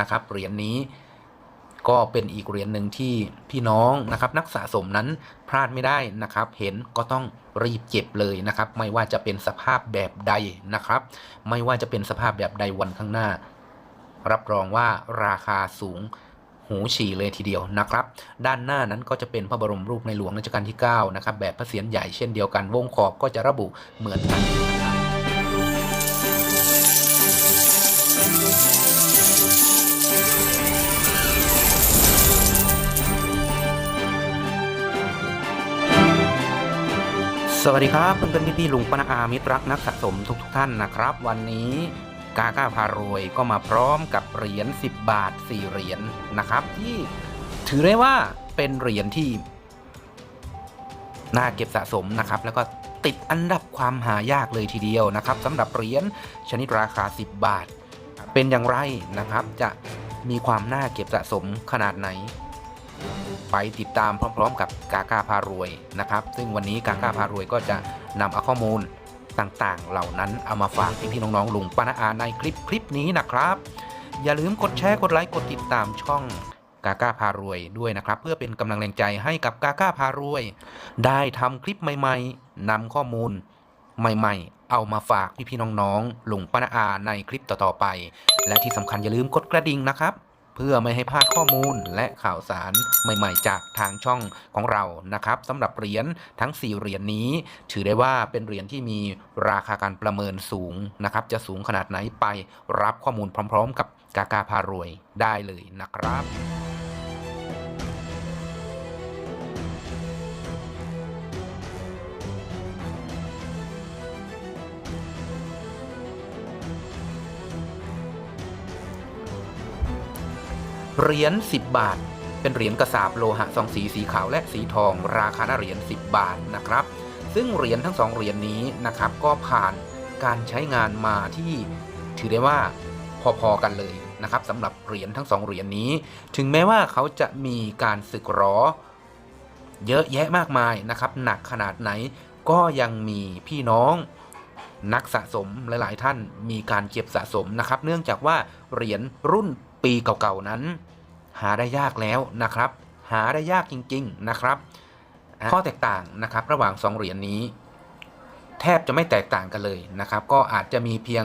นะครับเหรียญนี้ก็เป็นอีกเหรียญหนึ่งที่พี่น้องนะครับ นักสะสมนั้นพลาดไม่ได้นะครับ เห็นก็ต้องรีบเก็บเลยนะครับ ไม่ว่าจะเป็นสภาพแบบใดนะครับ ไม่ว่าจะเป็นสภาพแบบใดวันข้างหน้า รับรองว่าราคาสูงหูฉี่เลยทีเดียวนะครับ ด้านหน้านั้นก็จะเป็นพระบรมรูปในหลวงรัชกาลที่ 9 นะครับ แบบพระเศียรใหญ่เช่นเดียวกันวงขอบก็จะระบุเหมือนกัน สวัสดีครับเพื่อนๆพี่ๆลุงปนาอามิตรรักนักสะสมทุกๆท่านนะครับ วันนี้กาก้าพารวยก็มาพร้อมกับเหรียญ10 บาท 4 เหรียญนะครับ ที่ถือได้ว่าเป็นเหรียญที่น่าเก็บสะสมนะครับ แล้วก็ติดอันดับความหายากเลยทีเดียวนะครับสำหรับเหรียญชนิดราคา 10 บาท เป็นอย่างไรนะครับ จะมีความน่าเก็บสะสมขนาดไหน ไปติดตามพร้อม ๆ กับกาก้าพารวยนะครับ ซึ่งวันนี้กาก้าพารวยก็จะนำเอาข้อมูลต่างๆ เหล่านั้นเอามาฝากพี่ๆน้องๆลุงป้านาอาในคลิปคลิปนี้นะครับ อย่าลืมกดแชร์กดไลค์กดติดตามช่องกาก้าพารวยด้วยนะครับ เพื่อเป็นกำลังแรงใจให้กับกาก้าพารวย ได้ทำคลิปใหม่ๆนำข้อมูลใหม่ๆ เอามาฝากพี่ๆน้องๆลุงป้านาอาในคลิปต่อๆไป และที่สำคัญอย่าลืมกดกระดิ่งนะครับ เพื่อไม่ให้พลาดข้อมูลและข่าวสารใหม่ๆ จากทางช่องของเรานะครับสำหรับเหรียญทั้ง 4 เหรียญนี้ ถือได้ว่าเป็นเหรียญที่มีราคาการประเมินสูงนะครับจะสูงขนาดไหนไปรับข้อมูลพร้อม ๆ กับกากาพารวยได้เลยนะครับ เหรียญ10 บาท เป็นเหรียญกระสาบโลหะสองสีสีขาวและสีทอง ราคาหน้าเหรียญ10 บาทนะครับ ซึ่งเหรียญทั้งสองเหรียญนี้นะครับ ก็ผ่านการใช้งานมาที่ถือได้ว่าพอๆกันเลยนะครับสำหรับเหรียญทั้งสองเหรียญนี้ ถึงแม้ว่าเขาจะมีการสึกหรอเยอะแยะมากมายนะครับ หนักขนาดไหนก็ยังมีพี่น้องนักสะสมหลาย ๆ ท่านมีการเก็บสะสมนะครับ เนื่องจากว่าเหรียญรุ่น ปีเก่าๆนั้น หาได้ยากแล้วนะครับ หาได้ยากจริงๆนะครับ ข้อแตกต่างนะครับระหว่าง 2 เหรียญนี้ แทบจะไม่แตกต่างกันเลยนะครับ ก็อาจจะมีเพียง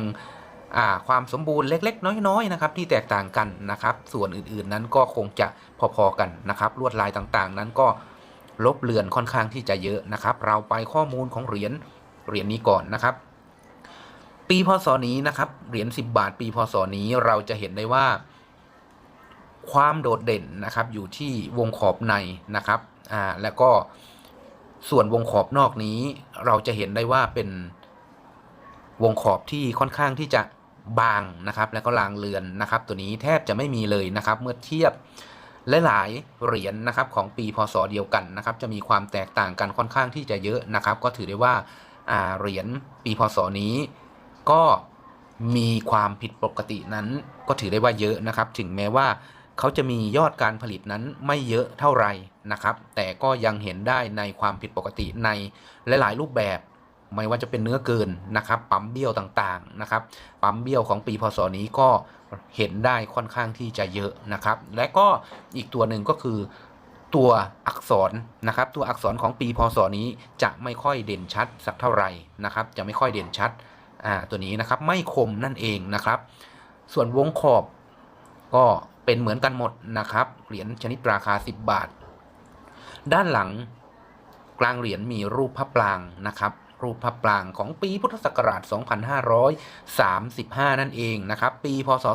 อ่าความสมบูรณ์เล็ก ๆ น้อยๆนะครับที่แตกต่างกันนะครับ ส่วนอื่นๆนั้นก็คงจะพอๆกันนะครับลวดลายต่างๆ นั้นก็ลบเลือนค่อนข้างที่จะเยอะนะครับ เราไปข้อมูลของเหรียญเหรียญนี้ก่อนนะครับ ปีพศนี้นะครับเหรียญ10 บาท ปีพศนี้เราจะเห็นได้ว่า ความโดดเด่นนะครับอยู่ที่วงขอบในนะครับอ่าแล้วก็ส่วนวงขอบนอกนี้เราจะเห็นได้ว่าเป็นวงขอบที่ค่อนข้างที่จะบางนะครับ แล้วก็ลางเลือนนะครับ ตัวนี้แทบจะไม่มีเลยนะครับ เมื่อเทียบหลายๆเหรียญนะครับของปีพศเดียวกันนะครับ จะมีความแตกต่างกันค่อนข้างที่จะเยอะนะครับ ก็ถือได้ว่าอ่าเหรียญปีพศนี้ ก็มีความผิดปกตินั้น ก็ถือได้ว่าเยอะนะครับ ถึงแม้ว่า เขาจะมียอดการผลิตนั้นไม่เยอะเท่าไหร่นะครับ แต่ก็ยังเห็นได้ในความผิดปกติในหลาย ๆ รูปแบบ ไม่ว่าจะเป็นเนื้อเกินนะครับปั๊มเบี้ยวต่างๆนะครับปั๊มเบี้ยวของปีพศนี้ก็เห็นได้ค่อนข้างที่จะเยอะนะครับ และก็อีกตัวหนึ่งก็คือตัวอักษรนะครับ ตัวอักษรของปีพศนี้จะไม่ค่อยเด่นชัดสักเท่าไหร่นะครับ จะไม่ค่อยเด่นชัดอ่าตัวนี้นะครับไม่คมนั่นเองนะครับ ส่วนวงขอบก็ เป็นเหมือนกันหมดนะครับ เหรียญชนิดราคา 10 บาท ด้านหลังกลางเหรียญมีรูปพระปรางนะครับ รูปพระปรางของปีพุทธศักราช 2535 นั่นเองนะครับ ปีพศ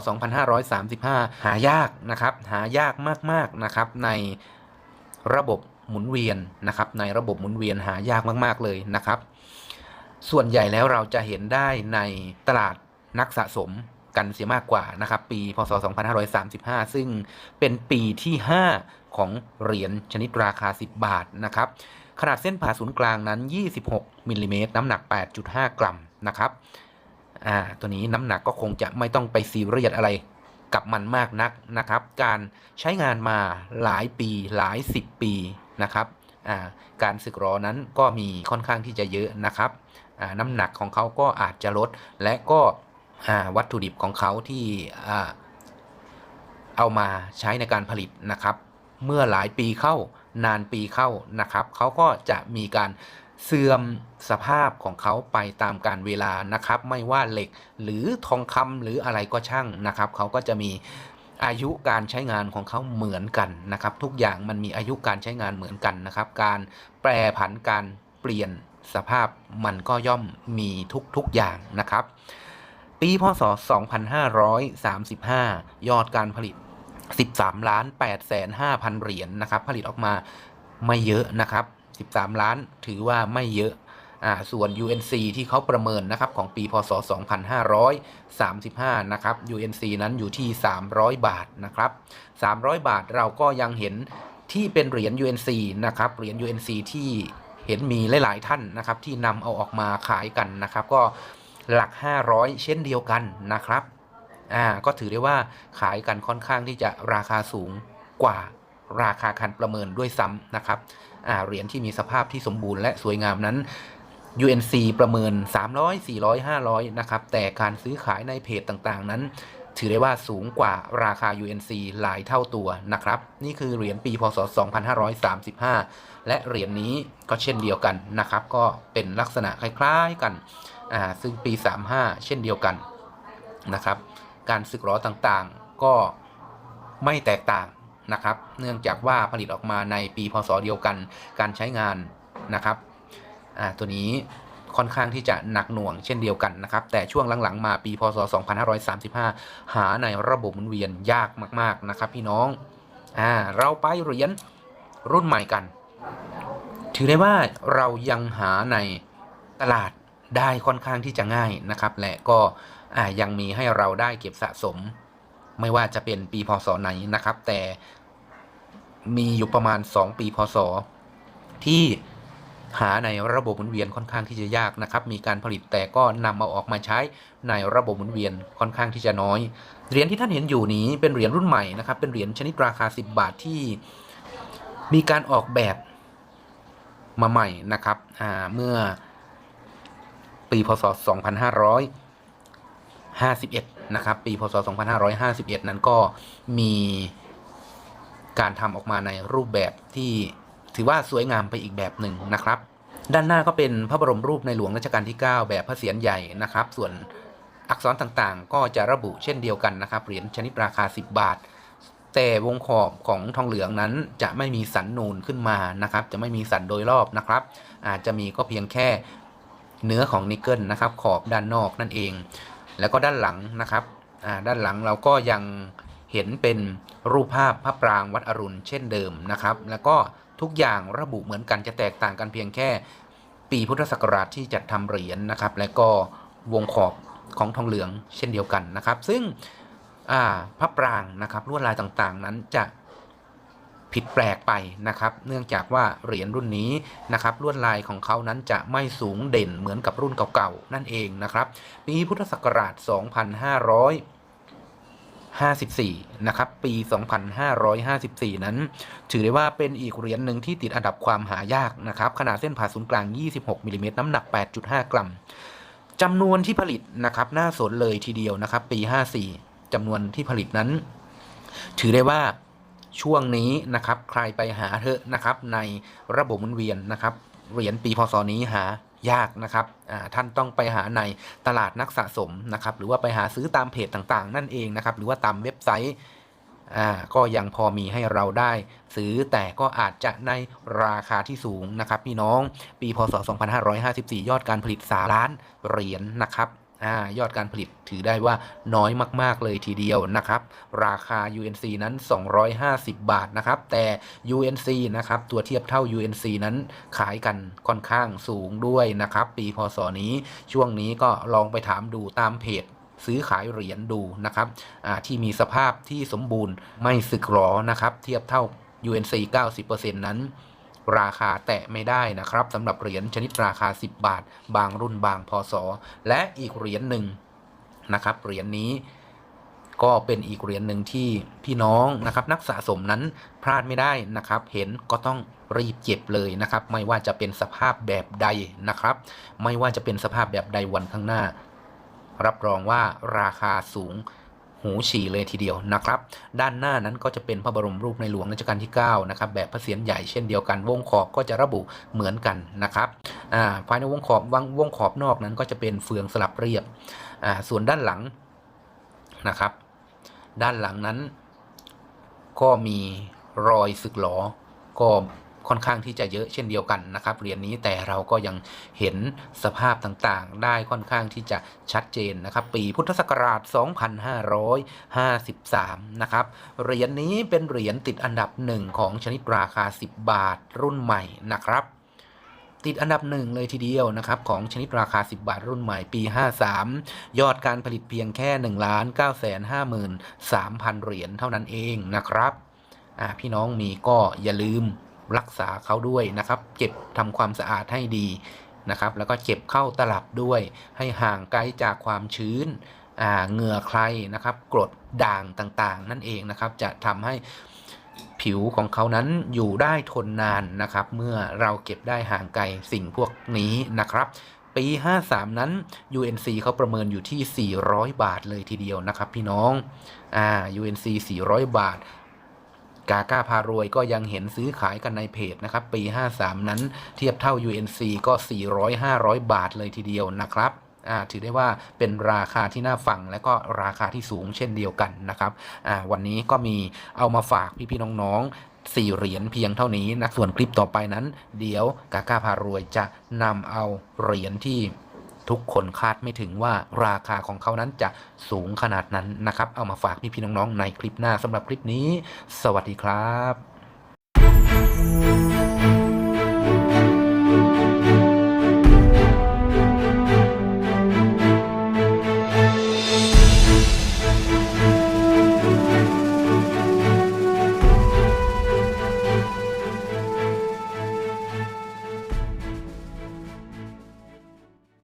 2535 หายากนะครับ หายากมากๆนะครับ ในระบบหมุนเวียนนะครับ ในระบบหมุนเวียนหายากมากๆเลยนะครับ ส่วนใหญ่แล้วเราจะเห็นได้ในตลาดนักสะสม กันเสียมากกว่านะครับ ปีพศ 2535 ซึ่งเป็นปีที่ 5 ของเหรียญชนิดราคา 10 บาทนะครับ ขนาดเส้นผ่าศูนย์กลางนั้น 26มิลลิเมตรน้ำหนัก 8.5 กรัมนะครับอ่าตัวนี้น้ำหนักก็คงจะไม่ต้องไปซีเรียสอะไรกับมันมากนักนะครับ การใช้งานมาหลายปีหลาย 10 ปีนะครับอ่าการสึกหรอนั้นก็มีค่อนข้างที่จะเยอะนะครับน้ำหนักของเขาก็อาจจะลดและก็ วัตถุดิบของเขาที่เอามาใช้ในการผลิตนะครับ เมื่อหลายปีเข้านานปีเข้านะครับเขาก็จะมีการเสื่อมสภาพของเขาไปตามการเวลานะครับ ไม่ว่าเหล็กหรือทองคำหรืออะไรก็ช่างนะครับเขาก็จะมีอายุการใช้งานของเขาเหมือนกันนะครับ ทุกอย่างมันมีอายุการใช้งานเหมือนกันนะครับ การแปรผันการเปลี่ยนสภาพมันก็ย่อมมีทุกๆอย่างนะครับ ปีพศ 2535 ยอดการผลิต 13ล้าน8แสน5พันเหรียญนะครับ ผลิตออกมาไม่เยอะนะครับ 13 ล้านถือว่าไม่เยอะอ่าส่วน UNC ที่เขาประเมินนะครับของปีพศ 2535 นะครับ UNC นั้นอยู่ที่ 300 บาทนะครับ 300 บาทเราก็ยังเห็นที่เป็นเหรียญ UNC นะครับ เหรียญ UNC ที่เห็นมีหลาย ๆ ท่านนะครับที่นำเอาออกมาขายกันนะครับ ก็ หลัก 500 เช่นเดียวกันนะครับอ่าก็ถือได้ว่าขายกันค่อนข้างที่จะราคาสูงกว่าราคาคันประเมินด้วยซ้ำนะครับอ่าเหรียญที่มีสภาพที่สมบูรณ์และสวยงามนั้น UNC ประเมิน 300 400 500 นะครับ แต่การซื้อขายในเพจต่างๆนั้น ถือได้ว่าสูงกว่าราคา UNC หลายเท่าตัวนะครับ นี่คือเหรียญปีพศ 2535 และเหรียญนี้ก็เช่นเดียวกันนะครับ ก็เป็นลักษณะคล้าย ๆกัน อ่าซึ่งปี 35 เช่นเดียวกันนะครับ การสึกหรอต่างๆก็ไม่แตกต่างนะครับ เนื่องจากว่าผลิตออกมาในปีพศเดียวกัน การใช้งานนะครับอ่าตัวนี้ค่อนข้างที่จะหนักหน่วงเช่นเดียวกันนะครับ แต่ช่วงหลังๆ มาปีพศ 2535 หาในระบบหมุนเวียนยากมากๆนะครับ พี่น้องอ่าเราไปเหรียญรุ่นใหม่กัน ถือได้ว่าเรายังหาในตลาด ได้ค่อนข้างที่จะง่ายนะครับ และก็ยังมีให้เราได้เก็บสะสม ไม่ว่าจะเป็นปีพศไหนนะครับ แต่มีอยู่ประมาณ 2 ปีพศ ที่หาในระบบหมุนเวียนค่อนข้างที่จะยากนะครับ มีการผลิตแต่ก็นำเอาออกมาใช้ในระบบหมุนเวียนค่อนข้างที่จะน้อย เหรียญที่ท่านเห็นอยู่นี้เป็นเหรียญรุ่นใหม่นะครับ เป็นเหรียญชนิดราคา 10 บาทที่มีการออกแบบมาใหม่นะครับเมื่อ ปีพศ 2551 นะครับ ปีพศ 2551 นั้นก็มีการทำออกมาในรูปแบบที่ถือว่าสวยงามไปอีกแบบหนึ่งนะครับ ด้านหน้าก็เป็นพระบรมรูปในหลวงรัชกาลที่ 9 แบบพระเศียรใหญ่นะครับ ส่วนอักษรต่างๆ ก็จะระบุเช่นเดียวกันนะครับ เหรียญชนิดราคา 10 บาท แต่วงขอบของทองเหลืองนั้นจะไม่มีสันนูนขึ้นมานะครับ จะไม่มีสันโดยรอบนะครับ อาจจะมีก็เพียงแค่ เนื้อของนิกเกิลนะครับ ขอบด้านนอกนั่นเอง แล้วก็ด้านหลังนะครับด้านหลังเราก็ยังเห็นเป็นรูปภาพพระปรางวัดอรุณเช่นเดิมนะครับ แล้วก็ทุกอย่างระบุเหมือนกันจะแตกต่างกันเพียงแค่ ปีพุทธศักราชที่จัดทำเหรียญนะครับ และก็วงขอบของทองเหลืองเช่นเดียวกันนะครับ ซึ่งพระปรางนะครับลวดลายต่างๆนั้นจะ ผิดแปลกไปนะครับ เนื่องจากว่าเหรียญรุ่นนี้นะครับลวดลายของเขานั้นจะไม่สูงเด่นเหมือนกับรุ่นเก่าๆนั่นเองนะครับปีพุทธศักราช 2554 นะครับ ปี 2554 นั้น ถือได้ว่าเป็นอีกเหรียญหนึ่งที่ติดอันดับความหายากนะครับ ขนาดเส้นผ่าศูนย์กลาง 26มิลลิเมตรน้ำหนัก 8.5 กรัมจำนวนที่ผลิตนะครับ น่าสนเลยทีเดียวนะครับ ปี 54จำนวนที่ผลิตนั้น ถือได้ว่า ช่วงนี้นะครับ ใครไปหาเถอะนะครับ ในระบบหมุนเวียนนะครับ เหรียญปีพศนี้หายากนะครับท่านต้องไปหาในตลาดนักสะสมนะครับ หรือว่าไปหาซื้อตามเพจต่างๆ นั่นเองนะครับ หรือว่าตามเว็บไซต์ก็ยังพอมีให้เราได้ ซื้อแต่ก็อาจจะในราคาที่สูงนะครับ พี่น้องปีพศ 2554 ยอดการผลิต 3 ล้านเหรียญนะครับ ยอดการผลิตถือได้ว่าน้อยมาก ๆ เลยทีเดียวนะครับ ราคา UNC นั้น 250 บาทนะครับ แต่ UNC นะครับ ตัวเทียบเท่า UNC นั้นขายกันค่อนข้างสูงด้วยนะครับ ปีพศนี้ช่วงนี้ก็ลองไปถามดูตามเพจซื้อขายเหรียญดูนะครับที่มีสภาพที่สมบูรณ์ไม่สึกหรอนะครับ เทียบเท่า UNC 90%นั้น ราคาแตะไม่ได้นะครับสำหรับเหรียญชนิดราคา 10 บาท บางรุ่นบางพศและอีกเหรียญหนึ่งนะครับเหรียญนี้ก็เป็นอีกเหรียญหนึ่งที่พี่น้องนะครับนักสะสมนั้นพลาดไม่ได้นะครับ เห็นก็ต้องรีบเก็บเลยนะครับ ไม่ว่าจะเป็นสภาพแบบใดนะครับ ไม่ว่าจะเป็นสภาพแบบใดวันข้างหน้า รับรองว่าราคาสูง หูฉี่เลยทีเดียวนะครับ ด้านหน้านั้นก็จะเป็นพระบรมรูปในหลวงรัชกาลที่9นะครับแบบพระเศียรใหญ่เช่นเดียวกัน วงขอบก็จะระบุเหมือนกันนะครับภายในวงขอบวงวงขอบนอกนั้นก็จะเป็นเฟืองสลับเรียบส่วนด้านหลังนะครับ ด้านหลังนั้นก็มีรอยสึกหลอก็ ค่อนข้างที่จะเยอะเช่นเดียวกันนะครับเหรียญนี้แต่เราก็ยังเห็นสภาพต่างๆ ได้ค่อนข้างที่จะชัดเจนนะครับ ปีพุทธศักราช 2553 นะครับเหรียญนี้เป็นเหรียญติดอันดับหนึ่งของชนิดราคา 10 บาทรุ่นใหม่นะครับติดอันดับหนึ่งเลยทีเดียวนะครับของชนิดราคา 10 บาทรุ่นใหม่ปี 53 ยอดการผลิตเพียงแค่1 9 5 3 0 0 0 เหรียญเท่านั้นเองนะครับพี่น้องมีก็อย่าลืม รักษาเขาด้วยนะครับ เก็บทำความสะอาดให้ดีนะครับ แล้วก็เก็บเข้าตลับด้วย ให้ห่างไกลจากความชื้นเหงื่อใครนะครับกรดด่างต่างๆ นั่นเองนะครับ จะทำให้ผิวของเขานั้นอยู่ได้ทนนานนะครับ เมื่อเราเก็บได้ห่างไกลสิ่งพวกนี้นะครับ ปี 53 นั้น UNC เขาประเมินอยู่ที่ 400 บาทเลยทีเดียวนะครับ พี่น้องอ่า UNC 400 บาท กาก้าพารวยก็ยังเห็นซื้อขายกันในเพจนะครับ ปี 53 นั้นเทียบเท่า UNC ก็ 400-500 บาทเลยทีเดียวนะครับถือได้ว่าเป็นราคาที่น่าฟังและก็ราคาที่สูงเช่นเดียวกันนะครับวันนี้ก็มีเอามาฝากพี่ๆน้องๆ4เหรียญเพียงเท่านี้นะส่วนคลิปต่อไปนั้น เดี๋ยวกาก้าพารวยจะนำเอาเหรียญที่ ทุกคนคาดไม่ถึงว่าราคาของเขานั้นจะสูงขนาดนั้นนะครับ เอามาฝากพี่ๆน้องๆในคลิปหน้าสำหรับคลิปนี้ สวัสดีครับ